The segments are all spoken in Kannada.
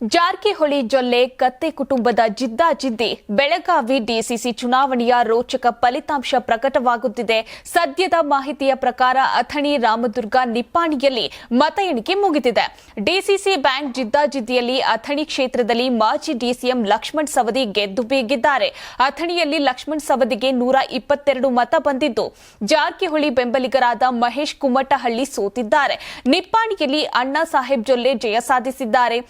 ಜಾರಕಿಹೊಳಿ ಜೊಲ್ಲೆ ಕತ್ತೆ ಕುಟುಂಬದ ಜಿದ್ದಾಜಿದ್ದಿ ಬೆಳಗಾವಿ ಡಿಸಿಸಿ ಚುನಾವಣೆಯ ರೋಚಕ ಫಲಿತಾಂಶ ಪ್ರಕಟವಾಗುತ್ತಿದೆ. ಸದ್ಯದ ಮಾಹಿತಿಯ ಪ್ರಕಾರ ಅಥಣಿ ರಾಮದುರ್ಗ ನಿಪ್ಪಾಣಿಯಲ್ಲಿ ಮತ ಎಣಿಕೆ ಮುಗಿದಿದೆ. ಡಿಸಿಸಿ ಬ್ಯಾಂಕ್ ಜಿದ್ದಾಜಿದ್ದಿಯಲ್ಲಿ ಅಥಣಿ ಕ್ಷೇತ್ರದಲ್ಲಿ ಮಾಜಿ ಡಿಸಿಎಂ ಲಕ್ಷ್ಮಣ್ ಸವದಿ ಗೆದ್ದು ಬೀಗಿದ್ದಾರೆ. ಅಥಣಿಯಲ್ಲಿ ಲಕ್ಷ್ಮಣ್ ಸವದಿಗೆ ನೂರ ಇಪ್ಪತ್ತೆರಡು ಮತ ಬಂದಿದ್ದು. ಜಾರಕಿಹೊಳಿ ಬೆಂಬಲಿಗರಾದ ಮಹೇಶ್ ಕುಮಟಹಳ್ಳಿ ಸೋತಿದ್ದಾರೆ. ನಿಪ್ಪಾಣಿಯಲ್ಲಿ ಅಣ್ಣಾ ಸಾಹೇಬ್ ಜೊಲ್ಲೆ ಜಯ ಸಾಧಿಸಿದ್ದಾರೆ.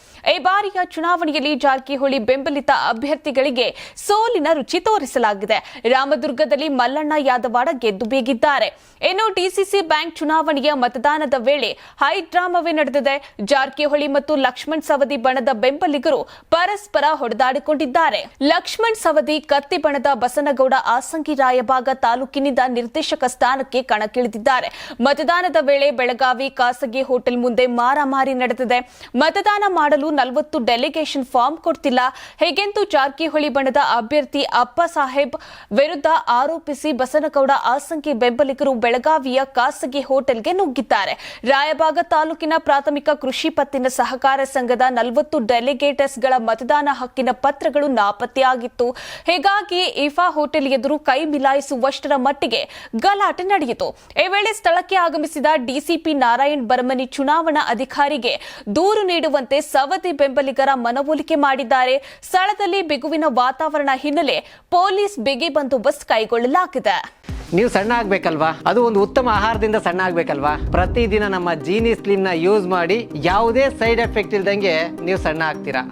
ಬಾರಿಯ ಚುನಾವಣೆಯಲ್ಲಿ ಜಾರಕಿಹೊಳಿ ಬೆಂಬಲಿತ ಅಭ್ಯರ್ಥಿಗಳಿಗೆ ಸೋಲಿನ ರುಚಿ ತೋರಿಸಲಾಗಿದೆ. ರಾಮದುರ್ಗದಲ್ಲಿ ಮಲ್ಲಣ್ಣ ಯಾದವಾಡ ಗೆದ್ದು ಬೀಗಿದ್ದಾರೆ. ಇನ್ನು ಡಿಸಿಸಿ ಬ್ಯಾಂಕ್ ಚುನಾವಣೆಯ ಮತದಾನದ ವೇಳೆ ಹೈ ಡ್ರಾಮವೇ ನಡೆದಿದೆ. ಜಾರಕಿಹೊಳಿ ಮತ್ತು ಲಕ್ಷ್ಮಣ್ ಸವದಿ ಬಣದ ಬೆಂಬಲಿಗರು ಪರಸ್ಪರ ಹೊಡೆದಾಡಿಕೊಂಡಿದ್ದಾರೆ. ಲಕ್ಷ್ಮಣ್ ಸವದಿ ಕತ್ತಿ ಬಣದ ಬಸನಗೌಡ ಆಸಂಗಿ ರಾಯಭಾಗ ತಾಲೂಕಿನಿಂದ ನಿರ್ದೇಶಕ ಸ್ಥಾನಕ್ಕೆ ಕಣಕ್ಕಿಳಿದಿದ್ದಾರೆ. ಮತದಾನದ ವೇಳೆ ಬೆಳಗಾವಿ ಖಾಸಗಿ ಹೋಟೆಲ್ ಮುಂದೆ ಮಾರಾಮಾರಿ ನಡೆದಿದೆ. ಮತದಾನ ಮಾಡಲು ನಲವತ್ತು ಡೆಲಿಗೇಷನ್ ಫಾರ್ಮ್ ಕೊಡ್ತಿಲ್ಲ. ಹೇಗೆಂದು ಜಾರಕಿಹೊಳಿ ಬಣದ ಅಭ್ಯರ್ಥಿ ಅಪ್ಪ ಸಾಹೇಬ್ ವಿರುದ್ಧ ಆರೋಪಿಸಿ ಬಸನಗೌಡ ಆಸಂಕಿ ಬೆಂಬಲಿಗರು ಬೆಳಗಾವಿಯ ಖಾಸಗಿ ಹೋಟೆಲ್ಗೆ ನುಗ್ಗಿದ್ದಾರೆ. ರಾಯಬಾಗ ತಾಲೂಕಿನ ಪ್ರಾಥಮಿಕ ಕೃಷಿ ಪತ್ತಿನ ಸಹಕಾರ ಸಂಘದ ನಲವತ್ತು ಡೆಲಿಗೇಟರ್ಸ್ಗಳ ಮತದಾನ ಹಕ್ಕಿನ ಪತ್ರಗಳು ನಾಪತ್ತೆಯಾಗಿತ್ತು. ಹೀಗಾಗಿ ಇಫಾ ಹೋಟೆಲ್ ಎದುರು ಕೈ ಮಿಲಾಯಿಸುವಷ್ಟರ ಮಟ್ಟಿಗೆ ಗಲಾಟೆ ನಡೆಯಿತು. ಈ ವೇಳೆ ಸ್ಥಳಕ್ಕೆ ಆಗಮಿಸಿದ ಡಿಸಿಪಿ ನಾರಾಯಣ್ ಬರ್ಮನಿ ಚುನಾವಣಾ ಅಧಿಕಾರಿಗೆ ದೂರು ನೀಡುವಂತೆ ಸವದಿ ಬೆಂಬಲಿಗರ ಮನವೊಲಿಕೆ ಮಾಡಿದ್ದಾರೆ. ಸ್ಥಳದಲ್ಲಿ ಬಿಗುವಿನ ವಾತಾವರಣ ಹಿನ್ನೆಲೆ ಪೊಲೀಸ್ ಬಿಗಿ ಬಂದೋಬಸ್ತ್ ಕೈಗೊಳ್ಳಲಾಗಿದೆ. ನೀವು ಸಣ್ಣ ಆಗ್ಬೇಕಲ್ವಾ? ಅದು ಒಂದು ಉತ್ತಮ ಆಹಾರದಿಂದ ಸಣ್ಣ ಆಗ್ಬೇಕಲ್ವಾ? ಪ್ರತಿದಿನ ನಮ್ಮ ಜೀನಿ ಸ್ಲಿಮ್ನ ಯೂಸ್ ಮಾಡಿ ಯಾವುದೇ ಸೈಡ್ ಎಫೆಕ್ಟ್ ಇಲ್ದಂಗೆ ನೀವು ಸಣ್ಣ ಆಗ್ತೀರಾ?